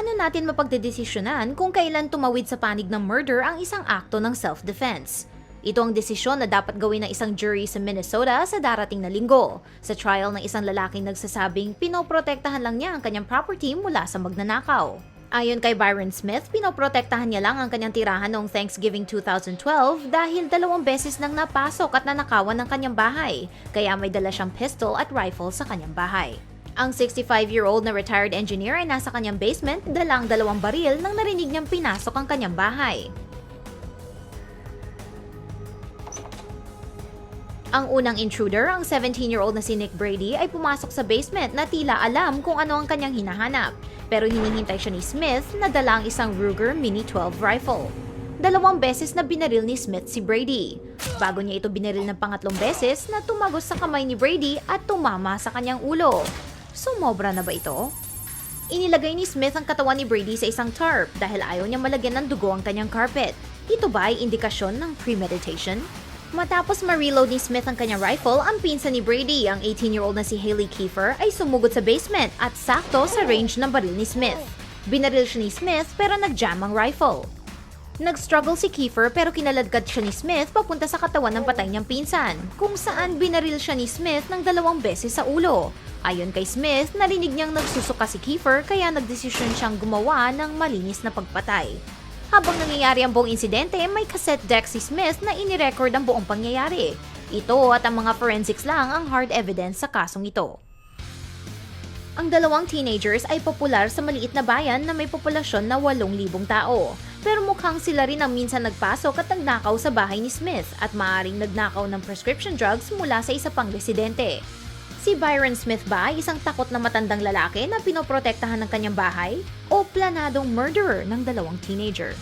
paano natin mapagdedesisyonan kung kailan tumawid sa panig ng murder ang isang akto ng self-defense? Ito ang desisyon na dapat gawin ng isang jury sa Minnesota sa darating na linggo, sa trial ng isang lalaking nagsasabing pinoprotektahan lang niya ang kanyang property mula sa magnanakaw. Ayon kay Byron Smith, pinoprotektahan niya lang ang kanyang tirahan noong Thanksgiving 2012 dahil dalawang beses nang napasok at nanakawan ng kanyang bahay, kaya may dala siyang pistol at rifle sa kanyang bahay. Ang 65-year-old na retired engineer ay nasa kanyang basement, dalang dalawang baril nang narinig niyang pinasok ang kanyang bahay. Ang unang intruder, ang 17-year-old na si Nick Brady, ay pumasok sa basement na tila alam kung ano ang kanyang hinahanap. Pero hinihintay siya ni Smith na dala ang isang Ruger Mini-12 rifle. Dalawang beses na binaril ni Smith si Brady. Bago niya ito binaril ng pangatlong beses na tumagos sa kamay ni Brady at tumama sa kanyang ulo. Sumobra na ba ito? Inilagay ni Smith ang katawan ni Brady sa isang tarp dahil ayaw niya malagyan ng dugo ang kanyang carpet. Ito ba ay indikasyon ng premeditation? Matapos ma-reload ni Smith ang kanyang rifle, ang pinsan ni Brady, ang 18-year-old na si Haley Kiefer, ay sumugod sa basement at sakto sa range ng baril ni Smith. Binaril siya ni Smith pero nag-jam ang rifle. Nag-struggle si Kiefer pero kinaladkad siya ni Smith papunta sa katawan ng patay niyang pinsan, kung saan binaril siya ni Smith ng dalawang beses sa ulo. Ayon kay Smith, narinig niyang nagsusuka si Kiefer kaya nagdesisyon siyang gumawa ng malinis na pagpatay. Habang nangyayari ang buong insidente, may cassette deck si Smith na inirecord ang buong pangyayari. Ito at ang mga forensics lang ang hard evidence sa kasong ito. Ang dalawang teenagers ay popular sa maliit na bayan na may populasyon na 8,000 tao. Pero mukhang sila rin ang minsan nagpasok at nagnakaw sa bahay ni Smith at maaring nagnakaw ng prescription drugs mula sa isa pang residente. Si Byron Smith ba ay isang takot na matandang lalaki na pinoprotektahan ng kanyang bahay? O planadong murderer ng dalawang teenager?